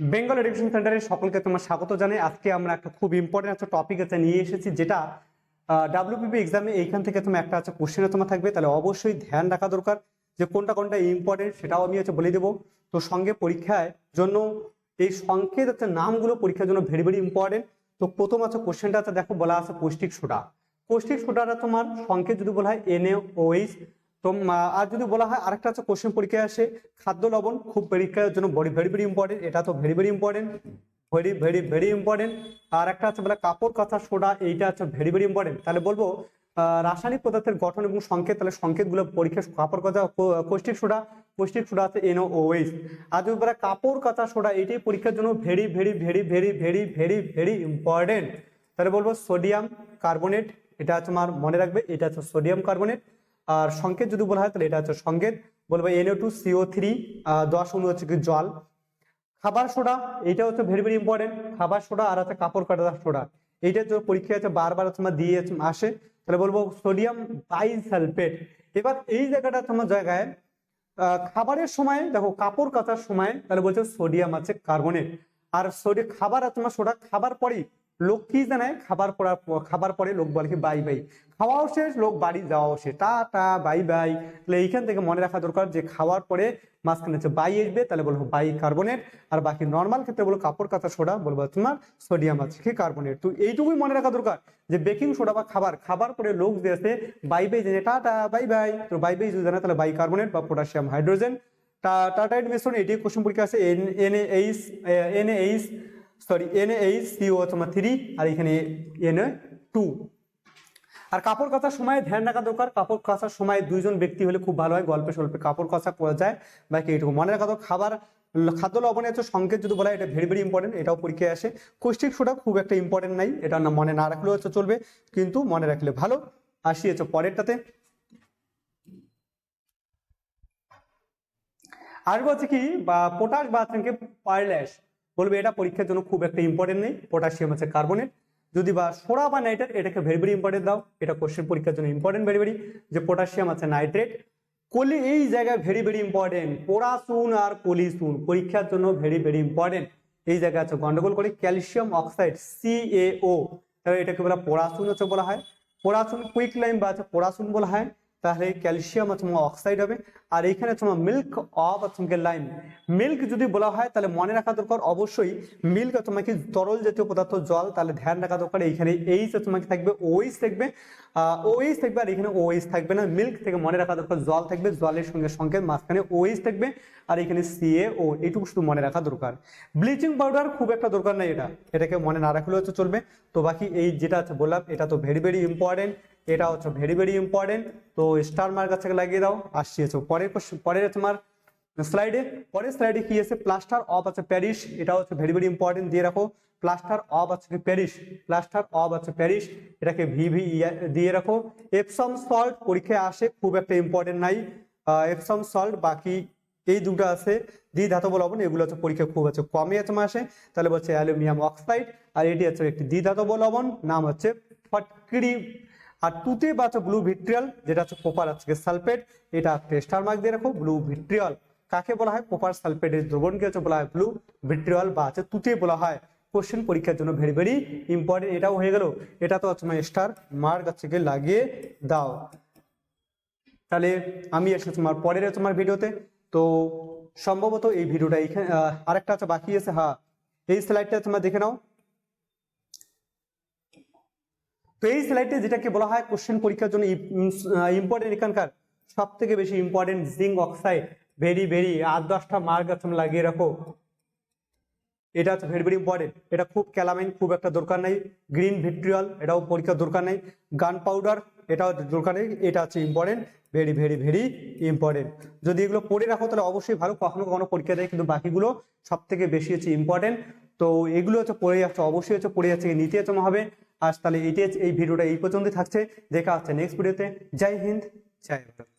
Bengal education সেন্টারে সকলকে তোমার স্বাগত জানাই। আজকে আমরা একটা খুব ইম্পর্টেন্ট একটা টপিক আছে নিয়ে এসেছি, যেটা ডাব্লিউপিপি এক্সামে এইখান থেকে তোমার একটা আছে কোশ্চেনে তোমার থাকবে। তাহলে অবশ্যই ধ্যান রাখা দরকার যে কোনটা কোনটা ইম্পর্টেন্ট সেটাও আমি হচ্ছে বলে দেবো। তো সঙ্গে পরীক্ষায় জন্য এই সংকেত হচ্ছে নামগুলো পরীক্ষার জন্য ভেরি ভেরি ইম্পর্টেন্ট তো প্রথম আছে কোশ্চেনটা আছে দেখো বলা আছে পৌষ্টিক সোডা। পৌষ্টিক সোডাটা তোমার সংকেত যদি বলা হয় এন ওইস তো আর যদি বলা হয় আরেকটা আছে কোশ্চেন পরীক্ষায় আসে, খাদ্য লবণ খুব পরীক্ষার জন্য ভেরি ভেরি ভেরি ইম্পর্টেন্ট এটা তো very very important very very very important আর একটা আছে বলে কাপড় কাঁথা, সোডা, এইটা আছে ভেরি ভেরি ইম্পর্টেন্ট তাহলে বলব রাসায়নিক পদার্থের গঠন এবং সংকেত, তাহলে সংকেতগুলো পরীক্ষা কাপড় কাঁথা কো- পৌষ্টিক সোডা পৌষ্টিক সোডা আছে এনও ওএইচ আর যদি বলে কাপড় কাঁথা, সোডা এটাই পরীক্ষার জন্য very very very very very very very important তাহলে বলব সোডিয়াম কার্বনেট এটা আছে আমার মনে রাখবে, এটা হচ্ছে সোডিয়াম কার্বনেট আর সংকেত যদি বলা হয়, তাহলে এটা হচ্ছে সংকেত। বলব এনও টু সিও থ্রি দশ অনু হচ্ছে কি জল। খাবার সোডা এটা হচ্ছে ভেরি ভেরি ইম্পর্টেন্ট খাবার সোডা আর আছে কাপড় কাটা সোডা। এইটা যে পরীক্ষায় আছে বারবার তোমার দিয়ে আসে। তাহলে বলব সোডিয়াম বাইসালফেট এবার এই জায়গাটা তোমার জায়গায় খাবারের সময়, দেখো কাপড় কাচার সময়, তাহলে বলছে সোডিয়াম আছে কার্বনেট আর সোডিয়াম খাবার আর তোমার সোডা। খাবার পরেই লোক কি জানায় খাবার পড়ার খাবার পরে লোক বলে কি, বাই বাই। খাওয়াও শেষ, লোক বাড়ি যাওয়াও শেষ। টা টা বাই বাই। তাহলে এইখান থেকে মনে রাখা দরকার যে খাওয়ার পরে মাঝখানে হচ্ছে বাই আসবে, তাহলে বলব বাই কার্বনেট। আর বাকি নর্মাল ক্ষেত্রে বলব কাপড় কাঁচা সোডা, বলব তোমার সোডিয়াম আছে, কি কার্বনেট? তো এইটুকুই মনে রাখা দরকার যে বেকিং সোডা বা খাবার খাবার পরে লোক যে আছে, বাই বাই, জেনে, টাটা, বাই বাই। তো বাই বাই যদি জানে, তাহলে বাই কার্বনেট বা পটাশিয়াম হাইড্রোজেন টাটাইড মিশ্রণ এটি কোশ্চেন পরীক্ষা আছে N N H N H sorry N H CO তোমার থ্রি আর এখানে এন টু আর কাপড় কাচার সময় ধ্যান রাখা দরকার। কাপড় কাচার সময় দুইজন ব্যক্তি হলে খুব ভালো হয়, গল্পে স্বল্পে। কাপড় কাচা করা যায় বাকি এইটুকু মনে রাখা দরকার। খাবার, খাদ্য লবণের হচ্ছে সংকেত যদি বলা হয়, এটা ভেরি ভেরি ইম্পর্টেন্ট এটাও পরীক্ষায় আসে। কৌষ্টিক সোডা খুব একটা ইম্পর্টেন্ট নাই, এটা না মনে না রাখলেও হচ্ছে চলবে, কিন্তু মনে রাখলে ভালো। আসি হচ্ছে পরেরটাতে। আসব হচ্ছে কি, বা পটাশ বা থেকে পারল্যাশ বলবে এটা পরীক্ষার জন্য খুব একটা ইম্পর্টেন্ট নেই পটাশিয়াম আছে কার্বনেট যদি বা সোডা বা নাইট্রেট এটাকে ভেরি ভেরি ইম্পর্টেন্ট দাও। এটা কোশ্চেন পরীক্ষার জন্য ইম্পর্টেন্ট ভেরি ভেরি যে পটাশিয়াম আছে নাইট্রেট কলি এই জায়গায় ভেরি ভেরি ইম্পর্টেন্ট পোড়াশুন আর কলিশুন পরীক্ষার জন্য ভেরি ভেরি ইম্পর্টেন্ট এই জায়গায় আছে গন্ডগোল করে। ক্যালসিয়াম অক্সাইড সিএও তাহলে এটাকে বলা পোড়াশুন হচ্ছে বলা হয়। পোড়াশুন কুইক লাইম বা আছে পোড়াশুন বলা হয়। তাহলে ক্যালসিয়াম আছে অক্সাইড হবে। আর এইখানে তোমার মিল্ক অফ তোমাকে লাইম মিল্ক যদি বলা হয়, তাহলে মনে রাখা দরকার অবশ্যই মিল্ক তোমাকে তরল জাতীয় পদার্থ, জল, তাহলে ধ্যান রাখা দরকার। এইখানে এইচ তোমাকে থাকবে ওইস থাকবে। ওইস থাকবে আর এখানে ওইস থাকবে না। মিল্ক থেকে মনে রাখা দরকার জল থাকবে, জলের সঙ্গে সংকেত মাঝখানে ওইস থাকবে। আর এখানে সিএ ও এইটুকু শুধু মনে রাখা দরকার। ব্লিচিং পাউডার খুব একটা দরকার নেই এটা। এটাকে মনে না রাখলেও তো চলবে। তো বাকি এই যেটা আছে বললাম, এটা তো ভেরি ভেরি ইম্পর্টেন্ট এটা হচ্ছে ভেরি ভেরি ইম্পর্টেন্ট তো স্টার মার্ক আছে লাগিয়ে দাও। আসছি হচ্ছে পরের question- পরের তোমার স্লাইডে পরের স্লাইডে কি আছে? প্লাস্টার অফ আছে প্যারিস এটা হচ্ছে ভেরি ভেরি ইম্পর্টেন্ট দিয়ে রাখো। প্লাস্টার অফ আছে প্যারিস প্লাস্টার অফ আছে প্যারিস এটাকে ভি ভি দিয়ে রাখো। এপসম সল্ট পরীক্ষায় আসে, খুব একটা ইম্পর্টেন্ট নাই। এপসম সল্ট বাকি এই দুটো আছে। দ্বি ধাতব লবণ, এগুলো হচ্ছে পরীক্ষা খুব আছে কমই আছে আসে তাহলে বলছে অ্যালুমিনিয়াম অক্সাইড। আর এটি হচ্ছে একটি দ্বি ধাতব লবণ, নাম হচ্ছে ফটকিরি আর টুতে বা হচ্ছে ব্লু ভিট্রিয়াল যেটা হচ্ছে কোপার আছে সালফেট এটা স্টার মার্ক দিয়ে রাখো ব্লু ভিট্রিয়াল কাকে বলা হয়? কোপার সালফেটের দ্রবণকে হচ্ছে বলা হয়? ব্লু ভিট্রিয়াল বা হচ্ছে তুতে বলা হয়। কোশ্চেন পরীক্ষার জন্য ভেরি ভেরি ইম্পর্টেন্ট এটাও হয়ে গেল। এটা তো হচ্ছে স্টার মার্ক আছে গিয়ে লাগিয়ে দাও। তাহলে আমি এসে তোমার পরের তোমার ভিডিওতে তো। সম্ভবত এই ভিডিওটা এইখানে আরেকটা আছে বাকি আছে হ্যাঁ। এই স্লাইডটা তোমরা দেখে নাও তো এই স্লাইডে যেটাকে বলা হয় কোশ্চেন পরীক্ষার জন্য ইম্পর্টেন্ট এখানকার সব থেকে বেশি important zinc oxide very very আট দশটা মার্ক তুমি লাগিয়ে রাখো। এটা হচ্ছে ভেরি ভেরি ইম্পর্টেন্ট এটা খুব ক্যালামাইন খুব একটা দরকার নেই। গ্রিন ভিট্রিয়াল এটাও পরীক্ষার দরকার নেই। গান পাউডার এটাও দরকার নেই। এটা হচ্ছে important very very very important যদি এগুলো পড়ে রাখো, তাহলে অবশ্যই ভালো। কখনো কখনো পরীক্ষা দেয়, কিন্তু বাকিগুলো সব থেকে বেশি হচ্ছে ইম্পর্টেন্ট তো এগুলো হচ্ছে পড়ে যাচ্ছে, অবশ্যই হচ্ছে পড়ে যাচ্ছে, নিতে হবে। আর তাহলে এইটাই এই ভিডিওটা এই পর্যন্তই থাকছে। দেখা হচ্ছে নেক্সট ভিডিওতে জয় হিন্দ, জয় ভারত।